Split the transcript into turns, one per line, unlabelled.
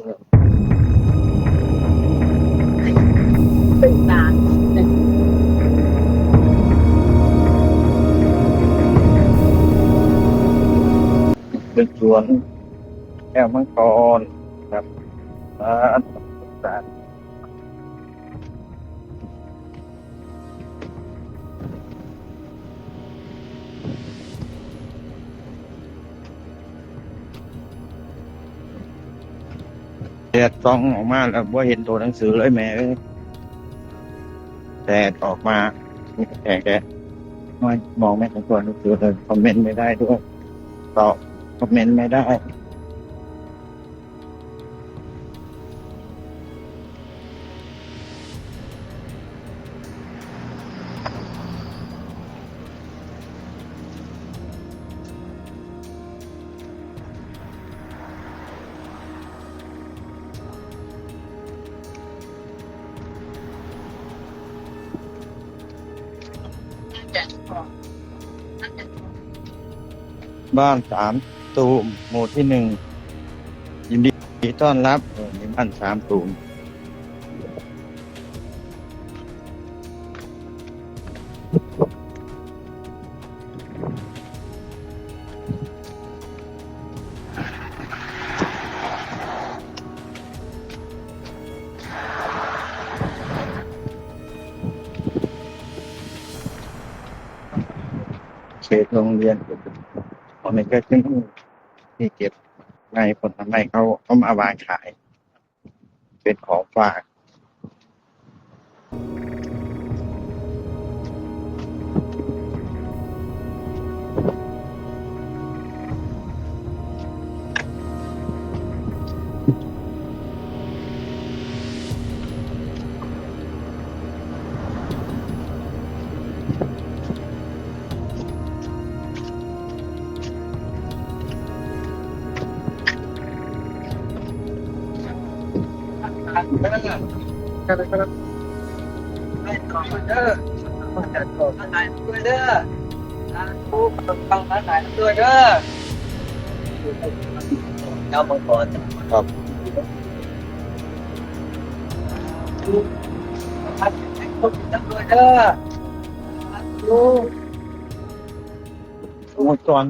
ตื่นตา
เป็นสวนแก้วมังกรครับร้านต่าง แดดส่องออกมาแล้วว่าเห็นตัวหนังสือเลยแม่แดดออกมาแต่แกม่มองไม่เห็นตัวหนังสือเลยคอมเมนต์ไม่ได้ด้วยตอบคอมเมนต์ไม่ได้ บ้านสามตูมหมู่ที่หนึ่งยินดีต้อนรับในบ้านสามตูม ตโรงเรียนตอนนี้ก็ขึ้นที่เก็บในผลไม้เขาเขามาวางขาย เป็นของฝาก
เอามังกร
ครับ
พัดให้คนด้วยเด้อลูก
วงจร